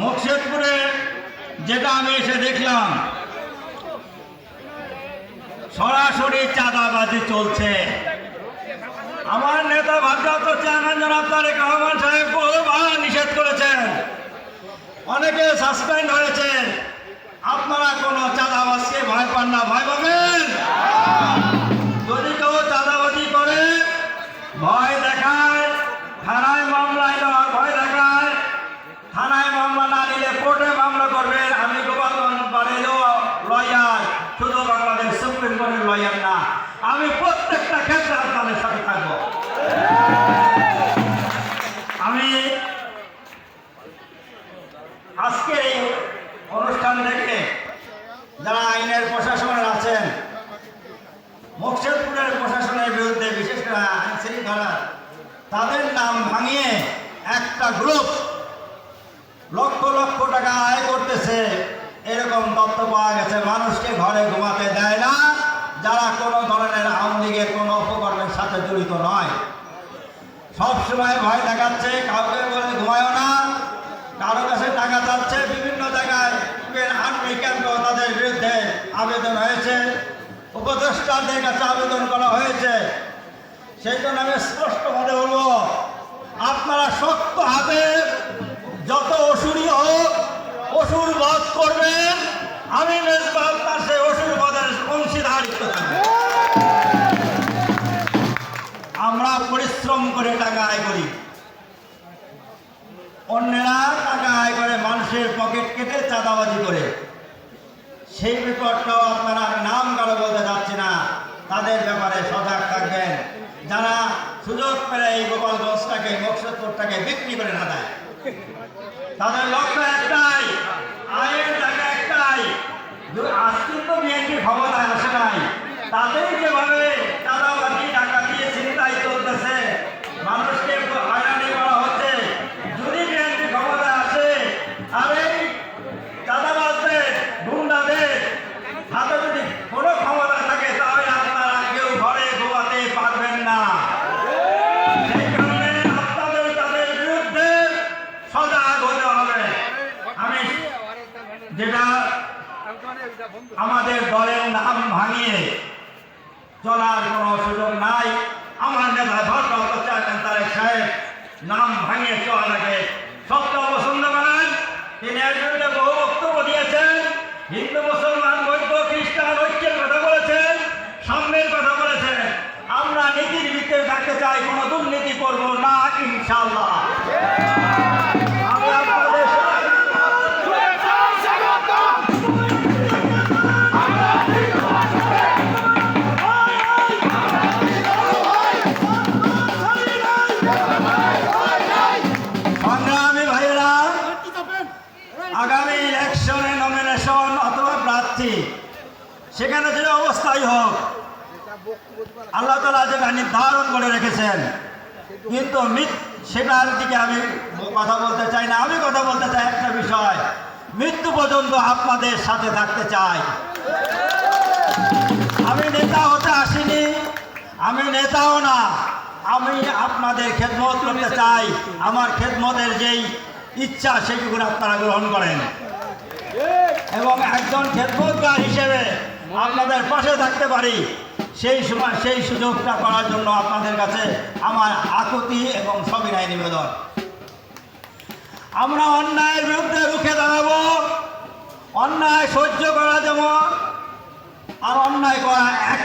মুর্শিদপুরে যেটা আমি এসে দেখলাম, সরাসরি চাঁদাবাজি চলছে। আমার নেতা ভারপ্রাপ্ত চেয়ারম্যান জনাব তারেক রহমান সাহেব বহুবার নিষেধ করেছেন। অনেকে সাসপেন্ড হয়েছেন। আপনারা কোনো চাঁদাবাজকে ভয় পান না, ভয় পাবেন যদি কেউ চাঁদাবাজি করে ভয় দেখায় থানায় মামলায় দেওয়ার ভয় দেখায় থানায় মামলা না নিলে কোর্টে মামলা করবেন আমি গোপালগঞ্জ বাড়িরও লয়ার। শুধু বাংলাদেশ সুপ্রিম কোর্টের লয়ার না, আমি প্রত্যেকটা ক্ষেত্রে আপনাদের সাথে থাকব। আমি আজকে এই অনুষ্ঠান থেকে যারা আইনের প্রশাসনের আছেন মুর্শিদপুরের প্রশাসনের বিরুদ্ধে বিশেষ করে আইন শৃঙ্খলা, তাদের নাম ভাঙিয়ে একটা গ্রুপ লক্ষ লক্ষ সাথে জড়িত নয়। সব সময় ভয় দেখাচ্ছে, কাউকে বলে ঘুমায়ও না, কারও কাছে টাকা যাচ্ছে বিভিন্ন জায়গায় তাদের বিরুদ্ধে আবেদন হয়েছে। উপদেষ্টাদের কাছে আবেদন করা হয়েছে। সেই জন্য আমি স্পষ্টভাবে বলব আপনারা শক্ত হাতে যত অসুরই হোক অসুর বধ করবেন। আমি মেজবা আপনার সেই অসুর বধের অংশীদারিত্ব থাকবে আমরা পরিশ্রম করে টাকা আয় করি। অন্যেরা টাকা আয় করে মানুষের পকেট কেটে চাঁদাবাজি করে। সেই বিপদটাও আপনারা নাম কারও বলতে যাচ্ছি না। তাদের ব্যাপারে সজাগ থাকবেন। যারা সুযোগ পেলে এই গোপালগঞ্জটাকে, মকসদপুরটাকে বিক্রি করে না দেয়। তাদের লক্ষ্য একটাই, আয়ের জায়গা একটাই। আজকে তো বিএনপি ক্ষমতায় আসে নাই, তাদের আমাদের দলের নাম ভাঙিয়ে চলার কোনো সুযোগ নাই। আমার নেতা ভারপ্রাপ্ত চেয়ারম্যান তারেক সাহেব নাম ভাঙিয়ে চলাটাকে সত্য পছন্দ করেন তিনি এর বিরুদ্ধে বহু বক্তব্য দিয়েছেন। হিন্দু, মুসলমান, বৌদ্ধ, খ্রিস্টান ঐক্যের কথা বলেছেন, সাম্যের কথা বলেছেন। আমরা নীতির ভিত্তিতে থাকতে চাই, কোনো দুর্নীতি করব না ইনশাল্লাহ ইলেকশনে নমিনেশন অথবা প্রার্থী। সেখানে যে অবস্থাই হোক, আল্লাহ তালা যেটা নির্ধারণ করে রেখেছেন, কিন্তু সেটার দিকে আমি কথা বলতে চাই না। আমি কথা বলতে চাই একটা বিষয়। মৃত্যু পর্যন্ত আপনাদের সাথে থাকতে চাই। আমি নেতা হতে আসিনি, আমি নেতাও না। আমি আপনাদের খেদমত করতে চাই। আমার খেদমতের যেই ইচ্ছা সেটুকু আপনারা গ্রহণ করেন। এবং একজন খেদমতগার হিসেবে আপনাদের পাশে থাকতে পারি। সেই সময় সেই সুযোগটা করার জন্য আপনাদের কাছে আমার আকুতি এবং সবিনয় নিবেদন। আমরা অন্যায়ের বিরুদ্ধে রুখে দাঁড়াবো, অন্যায় সহ্য করা যেমন আর অন্যায় করা একই